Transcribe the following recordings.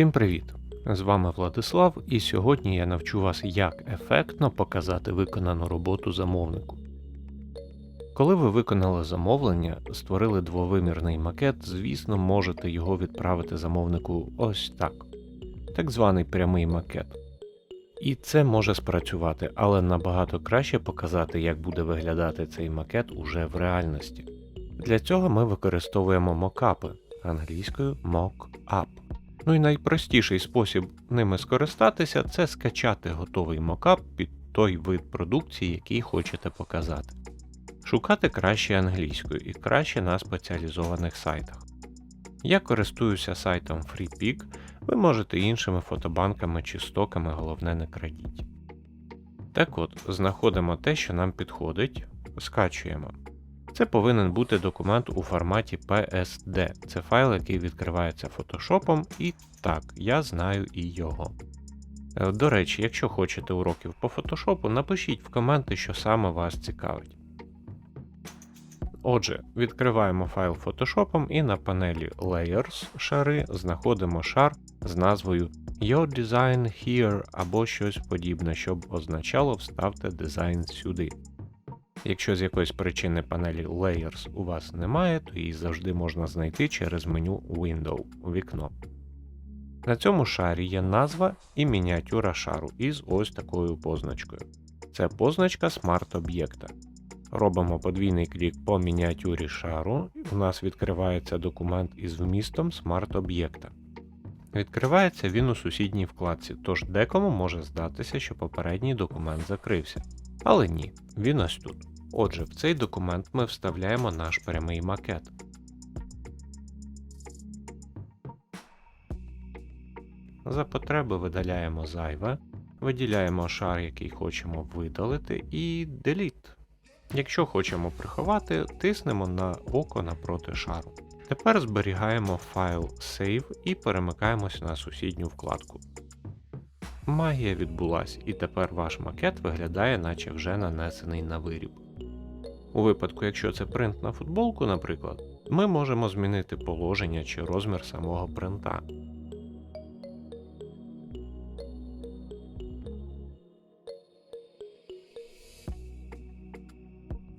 Всім привіт! З вами Владислав, і сьогодні я навчу вас, як ефектно показати виконану роботу замовнику. Коли ви виконали замовлення, створили двовимірний макет, звісно, можете його відправити замовнику ось так. Так званий прямий макет. І це може спрацювати, але набагато краще показати, як буде виглядати цей макет уже в реальності. Для цього ми використовуємо мокапи англійською mock-up. Ну і найпростіший спосіб ними скористатися це скачати готовий мокап під той вид продукції, який хочете показати. Шукати краще англійською і краще на спеціалізованих сайтах. Я користуюся сайтом FreePic, ви можете іншими фотобанками чи стоками, головне не крадіть. Так от, знаходимо те, що нам підходить, скачуємо. Це повинен бути документ у форматі PSD. Це файл, який відкривається фотошопом, і так, я знаю і його. Е, До речі, якщо хочете уроків по фотошопу, напишіть в коменти, що саме вас цікавить. Отже, відкриваємо файл фотошопом і на панелі Layers шари знаходимо шар з назвою Your Design Here або щось подібне, щоб означало вставте дизайн сюди. Якщо з якоїсь причини панелі Layers у вас немає, то її завжди можна знайти через меню Window вікно. На цьому шарі є назва і мініатюра шару із ось такою позначкою. Це позначка смарт-об'єкта. Робимо подвійний клік по мініатюрі шару, і у нас відкривається документ із вмістом смарт-об'єкта. Відкривається він у сусідній вкладці, тож декому може здатися, що попередній документ закрився. Але ні, він ось тут. Отже, в цей документ ми вставляємо наш прямий макет. За потреби видаляємо зайве, виділяємо шар, який хочемо видалити, і Delete. Якщо хочемо приховати, тиснемо на око напроти шару. Тепер зберігаємо файл Save і перемикаємося на сусідню вкладку. Магія відбулась, і тепер ваш макет виглядає, наче вже нанесений на виріб. У випадку, якщо це принт на футболку, наприклад, ми можемо змінити положення чи розмір самого принта.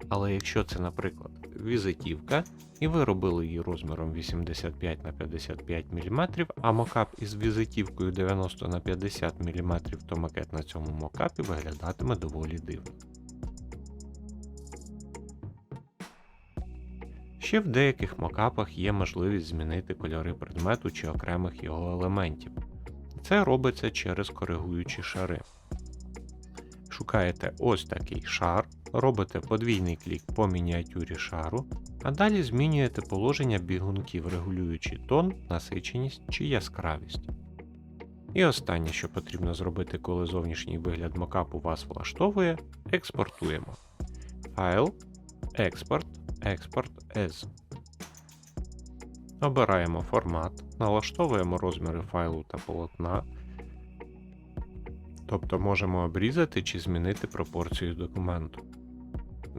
Але якщо це, наприклад, візитівка, і ви робили її розміром 85 на 55 мм, а мокап із візитівкою 90 на 50 мм, то макет на цьому мокапі виглядатиме доволі дивно. Ще в деяких мокапах є можливість змінити кольори предмету чи окремих його елементів. Це робиться через коригуючі шари. Шукаєте ось такий шар, робите подвійний клік по мініатюрі шару, а далі змінюєте положення бігунків, регулюючи тон, насиченість чи яскравість. І останнє, що потрібно зробити, коли зовнішній вигляд мокапу вас влаштовує, експортуємо. Файл, експорт, експорт as. Обираємо формат, налаштовуємо розміри файлу та полотна. Тобто можемо обрізати чи змінити пропорцію документу.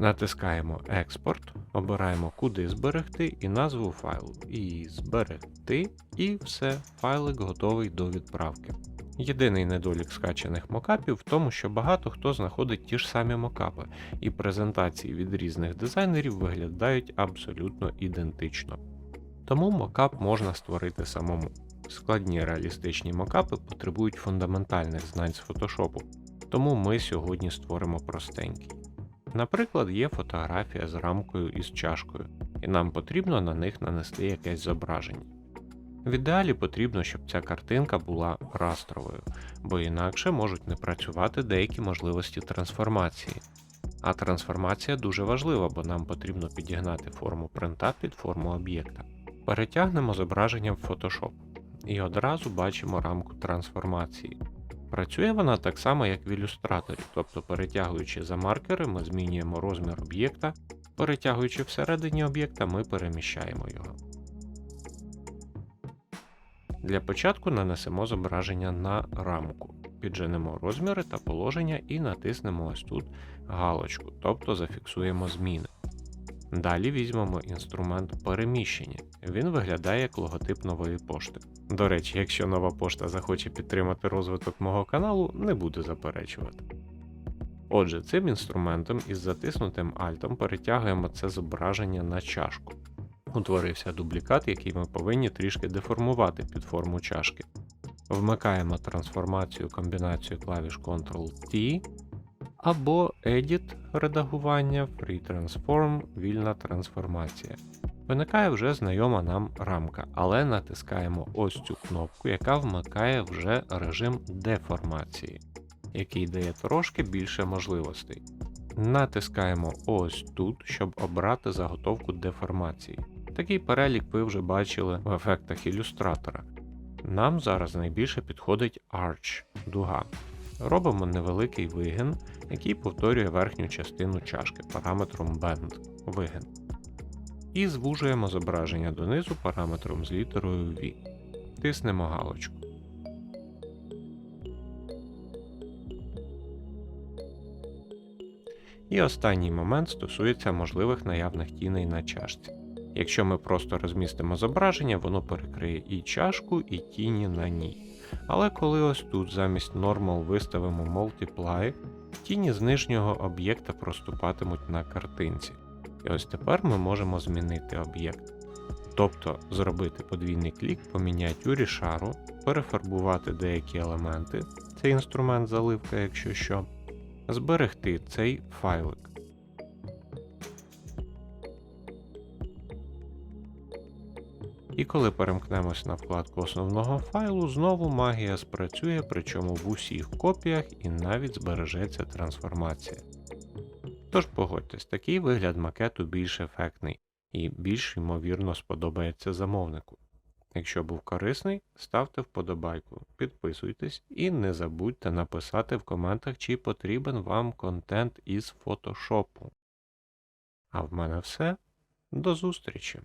Натискаємо Експорт, обираємо куди зберегти і назву файлу. І зберегти, і все, файлик готовий до відправки. Єдиний недолік скачаних мокапів в тому, що багато хто знаходить ті ж самі мокапи, і презентації від різних дизайнерів виглядають абсолютно ідентично. Тому мокап можна створити самому. Складні реалістичні мокапи потребують фундаментальних знань з фотошопу, тому ми сьогодні створимо простенький. Наприклад, є фотографія з рамкою із чашкою, і нам потрібно на них нанести якесь зображення. В ідеалі потрібно, щоб ця картинка була растровою, бо інакше можуть не працювати деякі можливості трансформації. А трансформація дуже важлива, бо нам потрібно підігнати форму принта під форму об'єкта. Перетягнемо зображення в Photoshop і одразу бачимо рамку трансформації. Працює вона так само, як в ілюстраторі, тобто перетягуючи за маркери, ми змінюємо розмір об'єкта, перетягуючи всередині об'єкта, ми переміщаємо його. Для початку нанесемо зображення на рамку, підженемо розміри та положення і натиснемо ось тут галочку, тобто зафіксуємо зміни. Далі візьмемо інструмент переміщення. Він виглядає як логотип нової пошти. До речі, якщо нова пошта захоче підтримати розвиток мого каналу, не буду заперечувати. Отже, цим інструментом із затиснутим альтом перетягуємо це зображення на чашку. Утворився дублікат, який ми повинні трішки деформувати під форму чашки. Вмикаємо трансформацію комбінацію клавіш Ctrl-T або Edit редагування Free Transform вільна трансформація. Виникає вже знайома нам рамка, але натискаємо ось цю кнопку, яка вмикає вже режим деформації, який дає трошки більше можливостей. Натискаємо ось тут, щоб обрати заготовку деформації. Такий перелік ви вже бачили в ефектах ілюстратора. Нам зараз найбільше підходить Arch дуга. Робимо невеликий вигин, який повторює верхню частину чашки параметром Bend вигин. І звужуємо зображення донизу параметром з літерою V. Тиснемо галочку. І останній момент стосується можливих наявних тіней на чашці. Якщо ми просто розмістимо зображення, воно перекриє і чашку, і тіні на ній. Але коли ось тут замість Normal виставимо Multiply, тіні з нижнього об'єкта проступатимуть на картинці. І ось тепер ми можемо змінити об'єкт. Тобто зробити подвійний клік по мініатюрі шару, перефарбувати деякі елементи, це інструмент заливка, якщо що, зберегти цей файлик. І коли перемкнемось на вкладку основного файлу, знову магія спрацює, причому в усіх копіях і навіть збережеться трансформація. Тож погодьтесь, такий вигляд макету більш ефектний і більш ймовірно сподобається замовнику. Якщо був корисний, ставте вподобайку, підписуйтесь і не забудьте написати в коментах, чи потрібен вам контент із фотошопу. А в мене все. До зустрічі!